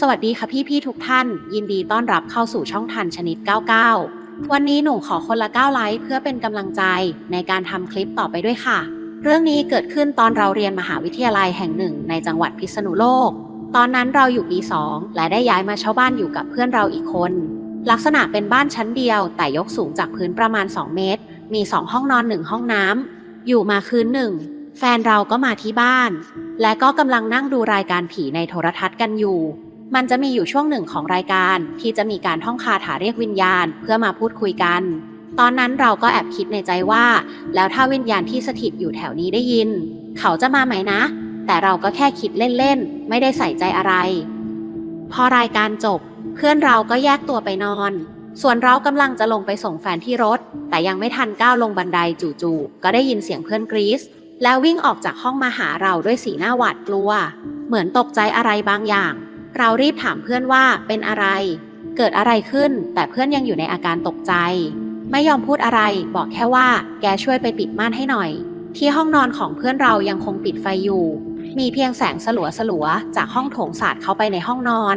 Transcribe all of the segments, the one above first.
สวัสดีค่ะพี่ๆทุกท่าน ยินดีต้อนรับเข้าสู่ช่องทันชนิด 99 วันนี้หนูขอคนละ 9 ไลค์เพื่อเป็นกำลังใจในการทำคลิปต่อไปด้วยค่ะ เรื่องนี้เกิดขึ้นตอนเราเรียนมหาวิทยาลัยแห่งหนึ่งในจังหวัดพิษณุโลก ตอนนั้นเราอยู่ปี 2 และได้ย้ายมาเช่าบ้านอยู่กับเพื่อนเราอีกคน ลักษณะเป็นบ้านชั้นเดียว แต่ยกสูงจากพื้นประมาณ 2 เมตร มี 2 ห้องนอน 1 ห้องน้ำอยู่มาคืนหนึ่งแฟนเราก็มาที่บ้าน และก็กำลังนั่งดูรายการผีในโทรทัศน์กันอยู่ มันจะมีอยู่ช่วงหนึ่งของรายการที่จะมีการท่องคาถาเรียกวิญญาณเพื่อมาพูดคุยกัน ตอนนั้นเราก็แอบคิดในใจว่า แล้วถ้าวิญญาณที่สถิตอยู่แถวนี้ได้ยิน เขาจะมาไหมนะ แต่เราก็แค่คิดเล่นๆ ไม่ได้ใส่ใจอะไร พอรายการจบ เพื่อนเราก็แยกตัวไปนอน ส่วนเรากำลังจะลงไปส่งแฟนที่รถ แต่ยังไม่ทันก้าวลงบันไดจู่ๆก็ได้ยินเสียงเพื่อนกรี๊ดแล้ววิ่งออกจากห้องมาหาเราด้วยสีหน้าหวาดกลัว เหมือนตกใจอะไรบางอย่าง เรารีบถามเพื่อนว่าเป็นอะไร เกิดอะไรขึ้น แต่เพื่อนยังอยู่ในอาการตกใจ ไม่ยอมพูดอะไร บอกแค่ว่า แกช่วยไปปิดม่านให้หน่อย ที่ห้องนอนของเพื่อนเรายังคงปิดไฟอยู่ มีเพียงแสงสลัวสลัวๆจากห้องโถงสาดเข้าไปในห้องนอน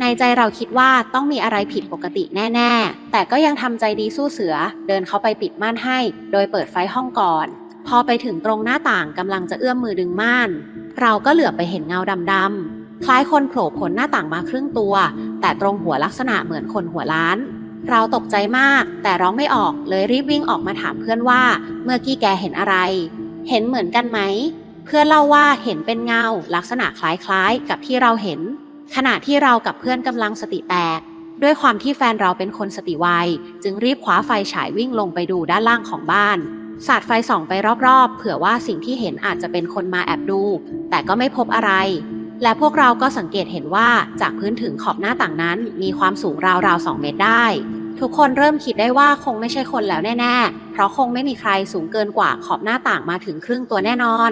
ในใจเราคิดว่าต้องมีอะไรผิดปกติแน่ ๆ แต่ก็ยังทำใจดีสู้เสือ เดินเข้าไปปิดม่านให้ โดยเปิดไฟห้องก่อน พอไปถึงตรงหน้าต่างกำลังจะเอื้อมมือดึงม่าน เราก็เหลือบไปเห็นเงาดำๆ คล้ายคนโผล่พ้นหน้าต่างมาครึ่งตัว แต่ตรงหัวลักษณะเหมือนคนหัวล้าน เราตกใจมาก แต่ร้องไม่ออกเลยรีบวิ่งออกมาถามเพื่อนว่า เมื่อกี้แกเห็นอะไร เห็นเหมือนกันไหม เพื่อนเล่าว่าเห็นเป็นเงา ลักษณะคล้ายๆ กับที่เราเห็น ขณะที่เรากับเพื่อนกำลังสติแตก ด้วยความที่แฟนเราเป็นคนสติไวจึงรีบคว้าไฟฉายวิ่งลงไปดูด้านล่างของบ้านสาดไฟส่องไปรอบๆ เผื่อว่าสิ่งที่เห็นอาจจะเป็นคนมาแอบดู แต่ก็ไม่พบอะไร และพวกเราก็สังเกตเห็นว่าจากพื้นถึงขอบหน้าต่างนั้น มีความสูงราวๆ 2 เมตรได้ ทุกคนเริ่มคิดได้ว่าคงไม่ใช่คนแล้วแน่ๆ เพราะคงไม่มีใครสูงเกินกว่าขอบหน้าต่างมาถึงครึ่งตัวแน่นอน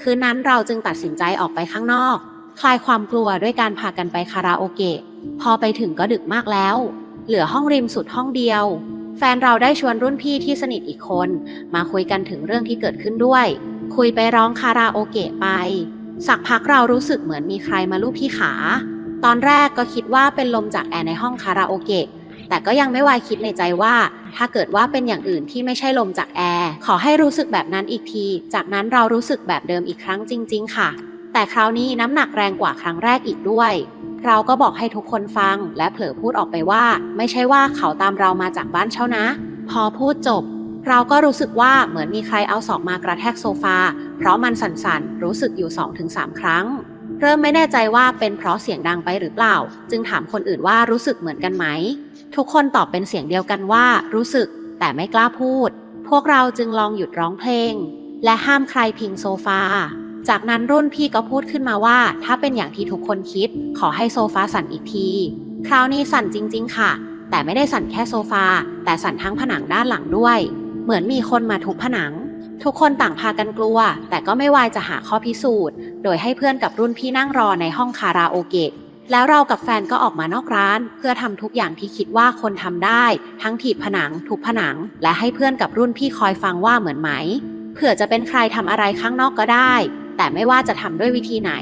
คืนนั้นเราจึงตัดสินใจออกไปข้างนอก คลายความกลัวด้วยการพากันไปคาราโอเกะ พอไปถึงก็ดึกมากแล้ว เหลือห้องริมสุดห้องเดียว แฟนเราได้ชวนรุ่นพี่ที่สนิทอีกคน มาคุยกันถึงเรื่องที่เกิดขึ้นด้วย คุยไปร้องคาราโอเกะไป สักพักเรารู้สึกเหมือนมีใครมาลูบที่ขา ตอนแรกก็คิดว่าเป็นลมจากแอร์ในห้องคาราโอเกะ แต่ก็ยังไม่วายคิดในใจว่า ถ้าเกิดว่าเป็นอย่างอื่นที่ไม่ใช่ลมจากแอร์ ขอให้รู้สึกแบบนั้นอีกที จากนั้นเรารู้สึกแบบเดิมอีกครั้งจริง ๆ ค่ะ แต่คราวนี้น้ำหนักแรงกว่าครั้งแรกอีกด้วย เราก็บอกให้ทุกคนฟัง และเผลอพูดออกไปว่า ไม่ใช่ว่าเขาตามเรามาจากบ้านเช่านะ พอพูดจบ เราก็รู้สึกว่าเหมือนมีใครเอาศอกมากระแทกโซฟา เพราะมันสั่นๆ รู้สึกอยู่ 2-3 ครั้ง เริ่มไม่แน่ใจว่าเป็นเพราะเสียงดังไปหรือเปล่า จึงถามคนอื่นว่ารู้สึกเหมือนกันไหม ทุกคนตอบเป็นเสียงเดียวกันว่า รู้สึก แต่ไม่กล้าพูด พวกเราจึงลองหยุดร้องเพลง และห้ามใครพิงโซฟา จากนั้นรุ่นพี่ก็พูดขึ้นมาว่า ถ้าเป็นอย่างที่ทุกคนคิด ขอให้โซฟาสั่นอีกที คราวนี้สั่นจริง ๆ ค่ะ แต่ไม่ได้สั่นแค่โซฟา แต่สั่นทั้งผนังด้านหลังด้วย เหมือนมีคนมาทุบผนัง ทุกคนต่างพากันกลัว แต่ก็ไม่วายจะหาข้อพิสูจน์ โดยให้เพื่อนกับรุ่นพี่นั่งรอในห้องคาราโอเกะแล้วเรากับแฟนก็ออกมานอกร้าน เพื่อทำทุกอย่างที่คิดว่าคนทำได้ ทั้งถีบผนัง ทุบผนัง และให้เพื่อนกับรุ่นพี่คอยฟังว่าเหมือนไหม เผื่อจะเป็นใครทำอะไรข้างนอกก็ได้ แต่ไม่ว่าจะทำด้วยวิธีไหน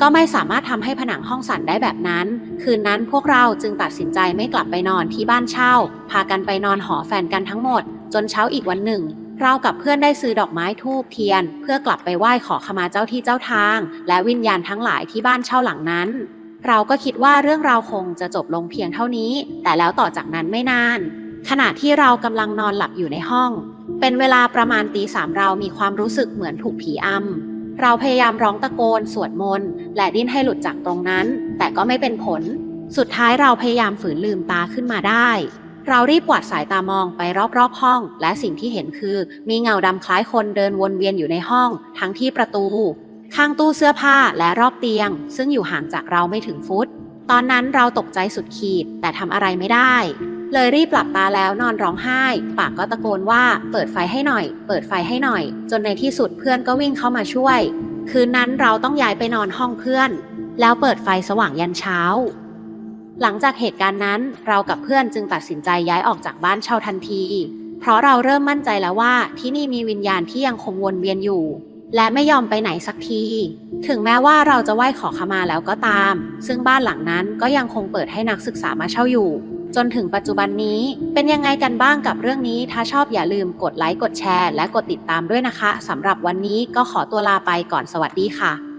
ก็ไม่สามารถทำให้ผนังห้องสั่นได้แบบนั้น คืนนั้นพวกเราจึงตัดสินใจไม่กลับไปนอนที่บ้านเช่า พากันไปนอนหอแฟนกันทั้งหมด จนเช้าอีกวันหนึ่ง เรากับเพื่อนได้ซื้อดอกไม้ทูบเทียน เพื่อกลับไปไหว้ขอขมาเจ้าที่เจ้าทาง และวิญญาณทั้งหลายที่บ้านเช่าหลังนั้น เราก็คิดว่าเรื่องราวคงจะจบลงเพียงเท่านี้ แต่แล้วต่อจากนั้นไม่นาน ขณะที่เรากำลังนอนหลับอยู่ในห้อง เป็นเวลาประมาณตีสามเรามีความรู้สึกเหมือนถูกผีอำเราพยายามร้องตะโกน สวดมนต์และดิ้นให้หลุดจากตรงนั้น แต่ก็ไม่เป็นผล สุดท้ายเราพยายามฝืนลืมตาขึ้นมาได้ เรารีบกวาดสายตามองไปรอบๆห้อง และสิ่งที่เห็นคือ มีเงาดำคล้ายคนเดินวนเวียนอยู่ในห้อง ทั้งที่ประตู ข้างตู้เสื้อผ้าและรอบเตียง ซึ่งอยู่ห่างจากเราไม่ถึงฟุต ตอนนั้นเราตกใจสุดขีด แต่ทำอะไรไม่ได้ เลยรีบหลับตาแล้วนอนร้องไห้ ปากก็ตะโกนว่า เปิดไฟให้หน่อย เปิดไฟให้หน่อย จนในที่สุดเพื่อนก็วิ่งเข้ามาช่วย คืนนั้นเราต้องย้ายไปนอนห้องเพื่อน แล้วเปิดไฟสว่างยันเช้า หลังจากเหตุการณ์นั้นเรากับเพื่อนจึงตัดสินใจย้ายออกจากบ้านเช่าทันที เพราะเราเริ่มมั่นใจแล้วว่าที่นี่มีวิญญาณที่ยังคงวนเวียนอยู่ และไม่ยอมไปไหนสักที ถึงแม้ว่าเราจะไหว้ขอขมาแล้วก็ตาม ซึ่งบ้านหลังนั้นก็ยังคงเปิดให้นักศึกษามาเช่าอยู่ จนถึงปัจจุบันนี้เป็นยังไงกันบ้างกับเรื่องนี้ ถ้าชอบอย่าลืมกดไลค์กดแชร์ และกดติดตามด้วยนะคะสำหรับวันนี้ก็ขอตัวลาไปก่อนสวัสดีค่ะ